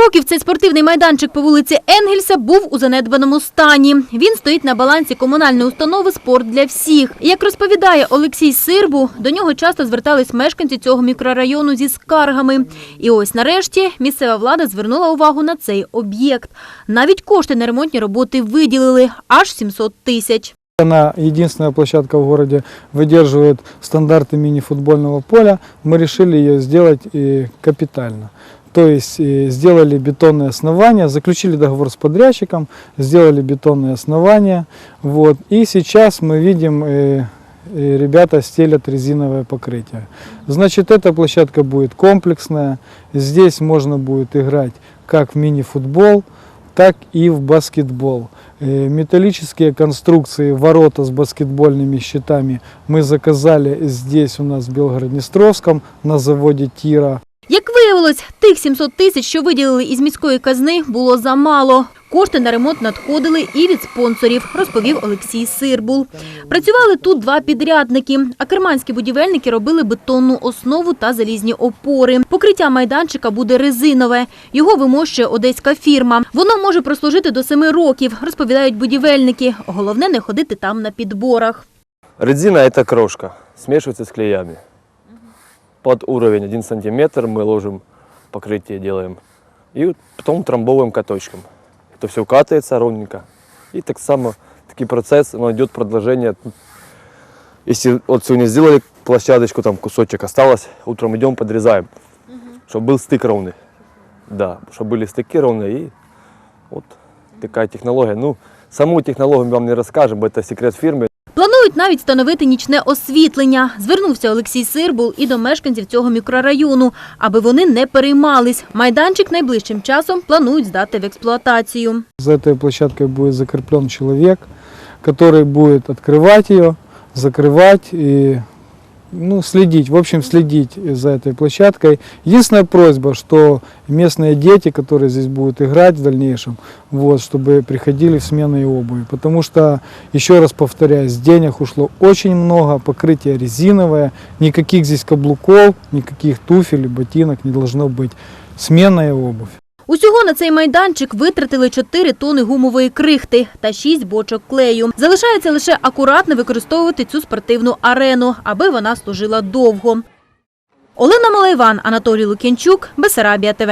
років цей спортивний майданчик по вулиці Енгельса був у занедбаному стані. Він стоїть на балансі комунальної установи «Спорт для всіх». Як розповідає Олексій Сирбу, до нього часто звертались мешканці цього мікрорайону зі скаргами. І ось нарешті місцева влада звернула увагу на цей об'єкт. Навіть кошти на ремонтні роботи виділили – аж 700 тисяч. Она единственная площадка в городе выдерживает стандарты мини-футбольного поля. Мы решили ее сделать и капитально. То есть э, сделали бетонные основания, заключили договор с подрядчиком, сделали бетонные основания. Вот. И сейчас мы видим, э, э, ребята стелят резиновое покрытие. Значит, эта площадка будет комплексная. Здесь можно будет играть как в мини-футбол, так и в баскетбол. Металлические конструкции, ворота с баскетбольными щитами мы заказали здесь у нас в Белгород-Днестровском на заводе Тира. Як виявилось, тих 700 тисяч, що виділили із міської казни, було замало. Кошти на ремонт надходили і від спонсорів, розповів Олексій Сирбул. Працювали тут два підрядники. А керманські будівельники робили бетонну основу та залізні опори. Покриття майданчика буде резинове. Його вимощує одеська фірма. Воно може прослужити до семи років, розповідають будівельники. Головне не ходити там на підборах. Резина – это крошка, смешивается с клеями. Под уровень 1 сантиметр мы ложим покрытие, делаем. И потом трамбовываем каточком. Это все укатывается ровненько. И так само, такой процесс, но идет продолжение. Если вот сегодня сделали площадочку, там кусочек осталось, утром идем, подрезаем, чтобы был стык ровный. Да, чтобы были стыки ровные. И вот такая технология. Ну, саму технологию мы вам не расскажем, это секрет фирмы. Планують навіть встановити нічне освітлення. Звернувся Олексій Сирбул і до мешканців цього мікрорайону, аби вони не переймались. Майданчик найближчим часом планують здати в експлуатацію. За этой площадкой будет закреплен человек, который будет открывать ее, закрывать и ну, следить, в общем, следить за этой площадкой. Единственная просьба, что местные дети, которые здесь будут играть в дальнейшем, вот, чтобы приходили в сменной обуви. Потому что, еще раз повторяюсь, денег ушло очень много, покрытие резиновое, никаких здесь каблуков, никаких туфель ботинок не должно быть. Сменная обувь. Усього на цей майданчик витратили 4 тони гумової крихти та 6 бочок клею. Залишається лише акуратно використовувати цю спортивну арену, аби вона служила довго. Олена Малайван, Анатолій Лукінчук, Бесарабія ТВ.